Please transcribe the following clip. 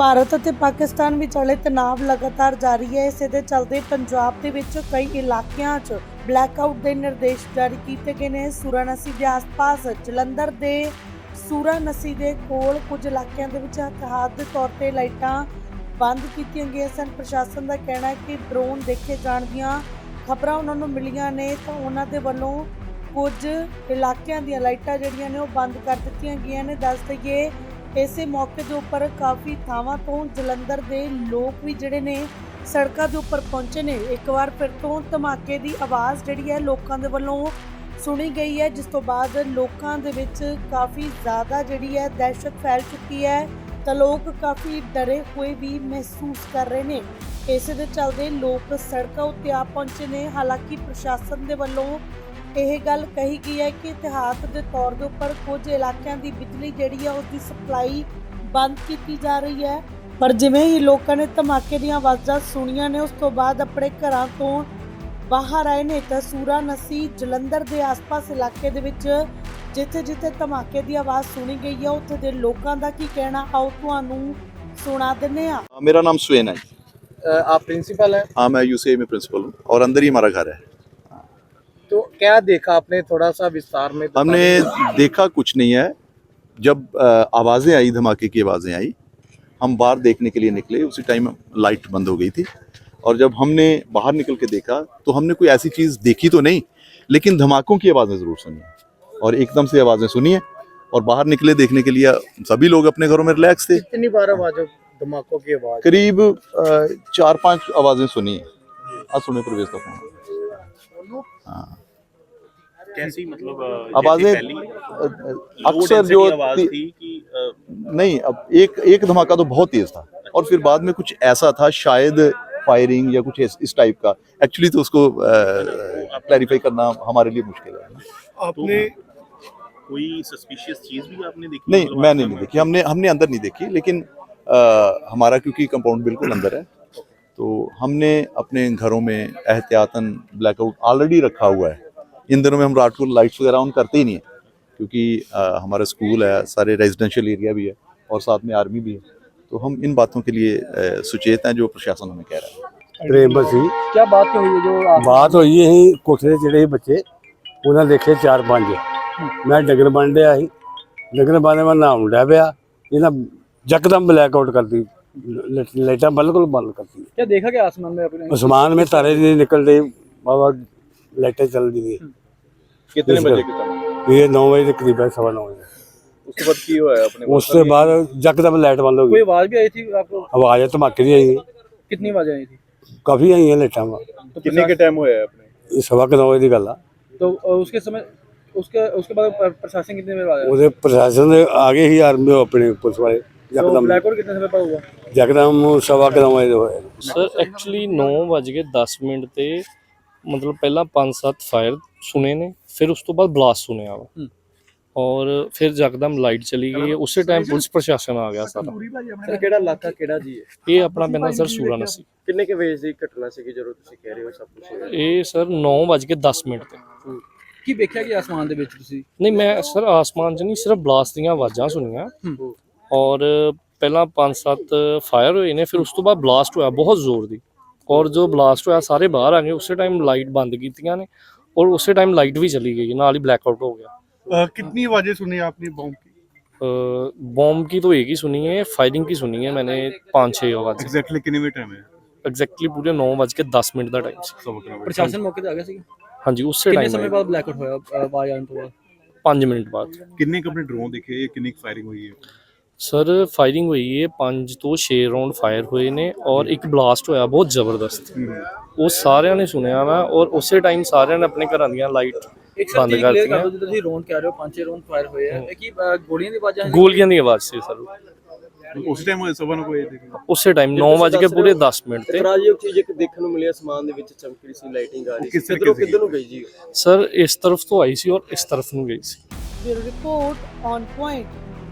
ਭਾਰਤ ਅਤੇ ਪਾਕਿਸਤਾਨ ਵਿਚਾਲੇ ਤਣਾਅ ਲਗਾਤਾਰ ਜਾਰੀ ਹੈ। ਇਸੇ ਦੇ ਚਲਦੇ ਪੰਜਾਬ ਦੇ ਵਿੱਚ ਕਈ ਇਲਾਕਿਆਂ 'ਚ ਬਲੈਕਆਊਟ ਦੇ ਨਿਰਦੇਸ਼ ਜਾਰੀ ਕੀਤੇ ਗਏ ਨੇ। ਸੂਰਾਨਸੀ ਦੇ ਆਸ-ਪਾਸ ਜਲੰਧਰ ਦੇ ਸੂਰਾਨਸੀ ਦੇ ਕੋਲ ਕੁਝ ਇਲਾਕਿਆਂ ਦੇ ਵਿੱਚ ਹਤਾਹਤ ਦੇ ਤੌਰ ਤੇ ਲਾਈਟਾਂ ਬੰਦ ਕੀਤੀਆਂ ਗਈਆਂ ਸਨ। ਪ੍ਰਸ਼ਾਸਨ ਦਾ ਕਹਿਣਾ ਹੈ ਕਿ ਡਰੋਨ ਦੇਖੇ ਜਾਣ ਦੀਆਂ ਖਬਰਾਂ ਉਹਨਾਂ ਨੂੰ ਮਿਲੀਆਂ ਨੇ ਤਾਂ ਉਹਨਾਂ ਦੇ ਵੱਲੋਂ ਕੁਝ ਇਲਾਕਿਆਂ ਦੀਆਂ ਲਾਈਟਾਂ ਜਿਹੜੀਆਂ ਨੇ ਉਹ ਬੰਦ ਕਰ ਦਿੱਤੀਆਂ ਗਈਆਂ ਨੇ। ਦੱਸ ਦਈਏ ਇਸੇ ਮੌਕੇ ਦੇ ਉੱਪਰ ਕਾਫੀ ਥਾਵਾਂ ਤੋਂ ਜਲੰਧਰ ਦੇ ਲੋਕ ਵੀ ਜਿਹੜੇ ਨੇ ਸੜਕਾਂ ਦੇ ਉੱਪਰ ਪਹੁੰਚੇ ਨੇ। ਇੱਕ ਵਾਰ ਫਿਰ ਤੋਂ ਧਮਾਕੇ ਦੀ ਆਵਾਜ਼ ਜਿਹੜੀ ਹੈ ਲੋਕਾਂ ਦੇ ਵੱਲੋਂ ਸੁਣੀ ਗਈ ਹੈ, ਜਿਸ ਤੋਂ ਬਾਅਦ ਲੋਕਾਂ ਦੇ ਵਿੱਚ ਕਾਫੀ ਜ਼ਿਆਦਾ ਜਿਹੜੀ ਹੈ ਦਹਿਸ਼ਤ ਫੈਲ ਚੁੱਕੀ ਹੈ ਤਾਂ ਲੋਕ ਕਾਫੀ ਡਰੇ ਹੋਏ ਵੀ ਮਹਿਸੂਸ ਕਰ ਰਹੇ ਨੇ। ਇਸੇ ਦੇ ਚੱਲਦੇ ਲੋਕ ਸੜਕਾਂ ਉੱਤੇ ਆ ਪਹੁੰਚੇ ਨੇ। ਹਾਲਾਂਕਿ ਪ੍ਰਸ਼ਾਸਨ ਦੇ ਵੱਲੋਂ ਇਹ ਗੱਲ ਕਹੀ ਗਈ ਹੈ ਕਿ ਇਤਿਹਾਸ ਦੇ ਤੌਰ ਦੇ ਉੱਪਰ ਕੁਝ ਇਲਾਕਿਆਂ ਦੀ ਬਿਜਲੀ ਜਿਹੜੀ ਹੈ ਉਸ ਦੀ ਸਪਲਾਈ ਬੰਦ ਕੀਤੀ ਜਾ ਰਹੀ ਹੈ ਪਰ ਜਿਵੇਂ ਹੀ ਲੋਕਾਂ ਨੇ ਧਮਾਕੇ ਦੀਆਂ ਆਵਾਜ਼ਾਂ ਸੁਣੀਆਂ ਨੇ ਉਸ ਤੋਂ ਬਾਅਦ ਆਪਣੇ ਘਰਾਂ ਤੋਂ ਬਾਹਰ ਆਏ ਨੇ ਤਾਂ ਸੂਰਾ ਨਸੀ ਜਲੰਧਰ ਦੇ ਆਸ-ਪਾਸ ਇਲਾਕੇ ਦੇ ਵਿੱਚ ਜਿੱਥੇ ਜਿੱਥੇ ਧਮਾਕੇ ਦੀ ਆਵਾਜ਼ ਸੁਣੀ ਗਈ ਹੈ ਉੱਥੇ ਦੇ ਲੋਕਾਂ ਦਾ ਕੀ ਕਹਿਣਾ ਆਓ ਤੁਹਾਨੂੰ ਸੁਣਾ ਦਿੰਨੇ ਆ मेरा नाम स्वेन है अ, आप प्रिंसिपल हैं हाँ मैं यूसीए में प्रिंसिपल हूँ और अंदर ही हमारा घर है तो क्या देखा आपने थोड़ा सा विस्तार में? हमने देखा कुछ नहीं है। जब आवाज़ें आई धमाके की आवाज़ें आई हम बाहर देखने के लिए निकले उसी टाइम लाइट बंद हो गई थी। और जब हमने बाहर निकल के देखा तो हमने कोई ऐसी चीज़ देखी तो नहीं लेकिन धमाकों की आवाज़ें ज़रूर सुनी और एकदम से आवाज़ें सुनी है और बाहर निकले देखने के लिए सभी लोग अपने घरों में रिलैक्स थे। कितनी बार आवाज़ धमाकों की आवाज़? करीब चार पाँच आवाज़ें सुनी है आज सुने प्रवेश का फ़ोन हाँ। कैसी मतलब आवाज़ें अक्सर जो आवाज़ थी कि नहीं अब एक एक धमाका तो बहुत तेज था और फिर बाद में कुछ ऐसा था शायद फायरिंग या कुछ इस, इस टाइप का। एक्चुअली तो उसको क्लैरिफाई करना हमारे लिए मुश्किल है। आपने कोई सस्पिशियस चीज़ भी आपने देखी नहीं मतलब मैंने आपने- नहीं देखी। हमने हमने अंदर नहीं देखी लेकिन अ, हमारा क्योंकि कंपाउंड बिल्कुल अंदर है तो हमने अपने घरों में एहतियातन ब्लैकआउट ऑलरेडी रखा हुआ है। इन दिनों में हम रात को लाइट्स वगैरह ऑन करते ही नहीं है क्योंकि अ, हमारा स्कूल है सारे रेजिडेंशियल एरिया भी है और साथ में आर्मी भी है तो हम इन बातों के लिए अ, सुचेत हैं जो प्रशासन हमें कह रहा है ਪ੍ਰੇਮ ਬਸੀ क्या बात हुई है जो आप ਬਾਤ ਹੋਈ ਅਸੀਂ ਕੋਠੇ ਤੇ ਜਿਹੜੇ ਸੀ ਬੱਚੇ ਉਹਨਾਂ ਦੇਖੇ ਚਾਰ ਪੰਜ ਮੈਂ ਡੰਗਰ ਬੰਨ ਡਿਆ ਸੀ ਡੰਗਰ ਬੰਨ ਮੈਂ ਨਹਾਉਣ ਡਿਆ ਪਿਆ ਇਹਨਾਂ ਜਕਦਮ ਬਲੈਕ ਆਊਟ ਕਰਦੀ ਲ- ਲਾਈਟਾਂ ਬਿਲਕੁਲ ਬੰਦ ਕਰਤੀ क्या देखा क्या आसमान में अपने ਅਸਮਾਨ में ਤਾਰੇ ਨਹੀਂ ਨਿਕਲਦੇ ਬਾਬਾ ਲਾਈਟਾਂ ਚੱਲਦੀ ਨਹੀਂ कितने इस बजे बार- के टाइम ਇਹ 9 ਵਜੇ ਦੇ ਕਰੀਬ ਹੈ ਸਵਾ ਨੌ ਵਜੇ उसके बाद की हुआ है अपने ਉਸ ਤੋਂ ਬਾਅਦ ਜਕਦਮ ਲਾਈਟ ਬੰਦ ਹੋ कोई ਗਈ आवाज भी आई थी आपको ਆਵਾਜ਼ ਧਮਾਕੇ ਦੀ ਆਈ कितनी आवाज आई थी ਕਾਫੀ ਆਈਆਂ ਲਾਈਟਾਂ ਵਾ तो कितने के टाइम हुआ है अपने ਇਹ ਸਵਾ ਕੁ ਨੌ ਵਜੇ ਦੀ ਗੱਲ ਆ तो अ, उसके समय उसके उसके बाद प्र- प्रशासन कितने देर बाद आया ਉਹਦੇ ਪ੍ਰਸ਼ਾਸਨ ਦੇ ਆ ਗਏ ਸੀ ਆਰਮੀ ਆਪਣੇ ਪੁਲਿਸ ਵਾਲੇ तो ਜਕਦਮ ब्लैकआउट कितने समय पर हुआ ਜਕਦਮ ਸਵਾ ਕੁ ਨੌ ਵਜੇ ਦੇ ਹੋਏ ਸਰ ਐਕਚੁਅਲੀ 9:10 ਮਿੰਟ ਤੇ ਮਤਲਬ ਪਹਿਲਾਂ 5-7 ਫਾਇਰ ਸੁਨੇ ਨੇ ਫਿਰ ਉਸ ਤੋਂ ਬਾਅਦ ਬਲਾਸਟ ਸੁਨਿਆ ਵਾ ਹੂੰ। ਔਰ ਫਿਰ ਜਕਦਮ ਲਾਈਟ ਚਲੀ ਗਈ ਉਸੇ ਟਾਈਮ ਪੁਲਿਸ ਪ੍ਰਸ਼ਾਸਨ ਆ ਗਿਆ ਸਾਰਾ ਸਰ ਕਿਹੜਾ ਇਲਾਕਾ ਕਿਹੜਾ ਜੀ ਹੈ ਇਹ ਆਪਣਾ ਪੈਂਦਾ ਸਰ ਸੂਰਾਨਸੀ ਕਿੰਨੇ ਕੇ ਵਜੇ ਦੀ ਘਟਨਾ ਸੀ ਜਦੋਂ ਤੁਸੀਂ ਕਹਿ ਰਹੇ ਹੋ ਸਭ ਕੁਝ ਹੋਇਆ ਇਹ ਸਰ 9:10 ਮਿੰਟ ਤੇ ਕੀ ਵੇਖਿਆ ਕਿ ਆਸਮਾਨ ਦੇ ਵਿੱਚ ਤੁਸੀਂ ਨਹੀਂ ਮੈਂ ਸਰ ਆਸਮਾਨ 'ਚ ਨਹੀਂ ਸਿਰਫ ਬਲਾਸਟ ਦੀਆਂ ਆਵਾਜ਼ਾਂ ਸੁਣੀਆਂ ਹੂੰ। ਔਰ ਪਹਿਲਾਂ 5-7 ਫਾਇਰ ਹੋਏ ਨੇ ਫਿਰ ਉਸ ਤੋਂ ਬਾਅਦ ਬਲਾਸਟ ਹੋਇਆ ਬਹੁਤ ਜ਼ੋਰ ਦੀ ਔਰ ਜੋ ਬਲਾਸਟ ਹੋਇਆ ਸਾਰੇ ਬਾਹਰ ਆ ਗਏ ਉਸੇ ਟਾਈਮ ਲਾਈਟ ਬੰਦ ਕੀਤੀਆਂ ਨੇ ਔਰ ਉਸੇ ਟਾਈਮ ਲਾਈਟ ਵੀ ਚਲੀ ਗਈ ਨਾਲ ਹੀ ਬਲੈਕ ਆਊਟ ਹੋ ਗਿਆ अ, कितनी आवाजें सुनी आपने बॉम्ब की बॉम्ब की तो एक ही सुनी है फायरिंग की सुनी है मैंने पाँच छः आवाज़ एग्जैक्टली कितने में टाइम है एग्जैक्टली पूरे नौ बज के दस मिनट का टाइम ਸੀ सवा करोड़ ਪ੍ਰਸ਼ਾਸਨ ਮੌਕੇ ਤੇ ਆ ਗਿਆ ਸੀ हाँ जी उससे ਕਿੰਨੇ टाइम ਸਮੇਂ है ਬਾਅਦ ਬਲੈਕਆਊਟ ਹੋਇਆ ਅ, ਆਵਾਜ਼ ਆਉਣ ਤੋਂ ਬਾਅਦ पाँच मिनट बाद कितने के अपने ड्रोन देखे ये कितनी फायरिंग हुई है ਸਰ ਫਾਇਰਿੰਗ ਹੋਈ ਹੈ ਪੰਜ ਤੋਂ 6 ਰਾਉਂਡ ਫਾਇਰ ਹੋਏ ਨੇ ਔਰ ਇੱਕ ਬਲਾਸਟ ਹੋਇਆ ਬਹੁਤ ਜ਼ਬਰਦਸਤ ਉਹ ਸਾਰਿਆਂ ਨੇ ਸੁਣਿਆ ਵਾ ਔਰ ਉਸੇ ਟਾਈਮ ਸਾਰਿਆਂ ਨੇ ਆਪਣੇ ਘਰਾਂ ਦੀਆਂ ਲਾਈਟ ਬੰਦ ਕਰ ਦਿੱਤੀਆਂ ਜਦੋਂ ਤੁਸੀਂ ਰੌਂਡ ਕਹਿ ਰਹੇ ਹੋ ਪੰਜੇ ਰੌਂਡ ਫਾਇਰ ਹੋਏ ਆ। ਇਹ ਕੀ ਗੋਲੀਆਂ ਦੀ ਆਵਾਜ਼ ਆ ਗੋਲੀਆਂ ਦੀ ਆਵਾਜ਼ ਸੀ ਸਰ। ਉਸ ਟਾਈਮ ਹੋਏ ਸਭਾ ਨੂੰ ਕੋਈ ਉਸੇ ਟਾਈਮ 9 ਵਜੇ ਕੇ ਪੂਰੇ 10 ਮਿੰਟ ਤੇ। ਇਤਰਾਜ਼ਯੋਗ ਚੀਜ਼ ਇੱਕ ਦੇਖਣ ਨੂੰ ਮਿਲਿਆ ਸਮਾਨ ਦੇ ਵਿੱਚ ਚਮਕੜੀ ਸੀ ਲਾਈਟਿੰਗ ਆ ਰਹੀ ਸੀ। ਕਿੱਧਰੋਂ ਕਿੱਧਰ ਨੂੰ ਗਈ ਜੀ ਸਰ ਇਸ ਤਰਫ ਤੋਂ ਆਈ ਸੀ ਔਰ ਇਸ ਤਰਫ ਨੂੰ ਗਈ ਸੀ। Report on point.